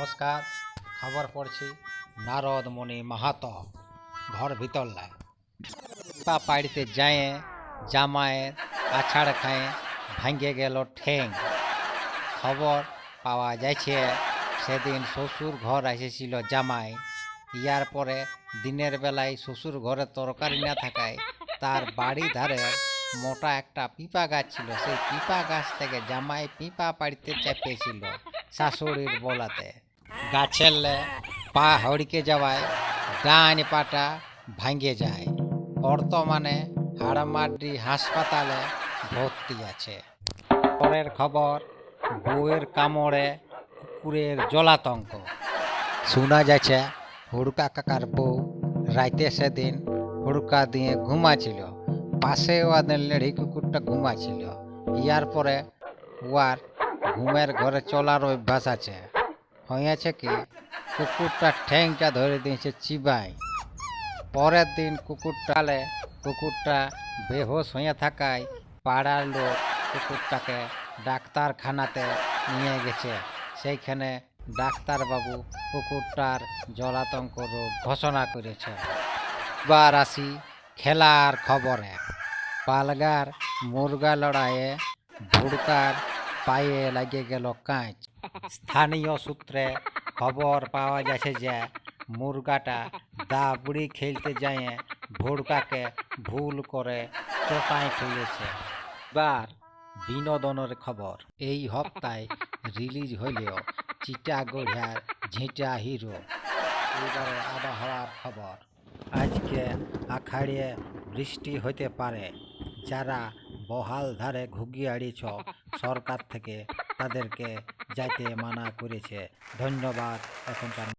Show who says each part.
Speaker 1: নমস্কার, খবর পড়ছি নারদ মণি মাহাতো, ঘর ভিতরলায় পা পাড়িতে যায় জামায়ের আছাড় খায়, ভাঙ্গে গেল ঠেং খবর পাওয়া যাচ্ছে সেদিন শ্বশুর ঘর এসেছিল জামাই। ইয়ার পরে দিনের বেলায় শ্বশুর ঘরে তরকারি না থাকায় তার বাড়ি ধারে মোটা একটা পিপা গাছ ছিল। সেই পিপা গাছ থেকে জামাই পিপা পাড়িতে চেপেছিল শাশুড়ির বলাতে। গাছের পা হড়কে যাওয়ায় ডান পাটা ভাঙ্গে যায়। বর্তমানে হাড়মাড্ডি হাসপাতালে ভর্তি আছে। পরের খবর, বউয়ের কামড়ে কুকুরের জলাতঙ্ক। শোনা যাচ্ছে, হুড়কা কাকার বউ রাইতে সেদিন হুড়কা দিয়ে ঘুমাছিল পাশে ওদের লেড়ি কুকুরটা ঘুমাছিল ইয়ার পরে ওয়ার ঘুমের ঘরে চলার অভ্যাস আছে। হয়েছে কি? কুকুরটা ঠ্যাংটা ধরে দিয়েছে চিবাই। পরের দিন কুকুরটালে কুকুরটা বেহোশ হয়ে থাকায় পাড়ার লোক কুকুরটাকে ডাক্তারখানাতে নিয়ে গেছে। সেইখানে ডাক্তারবাবু কুকুরটার জলাতঙ্ক রোগ ঘোষণা করেছে। এবার আসি খেলার খবরে। পালগার মুরগা লড়াইয়ে ভুড়কার পায়ে লাগে গেল কাঁচ। স্থানীয় সূত্রে খবর পাওয়া গেছে যে মুরগাটা দাবড়ি খেলতে যায় ভোরকাকে ভুল করে চোটায় ফেলেছে। এবার বিনোদনের খবর। এই হপ্তায় রিলিজ হইলেও চিটাগড়িয়ার ঝিঁটা হিরো। এবারে আবহাওয়ার খবর। আজকে আখাড়িয়ে বৃষ্টি হতে পারে। যারা বহাল ধারে ঘুগিয়াড়িছ সরকার থেকে তাদেরকে যাইতে মানা করেছে। ধন্যবাদ এখনকার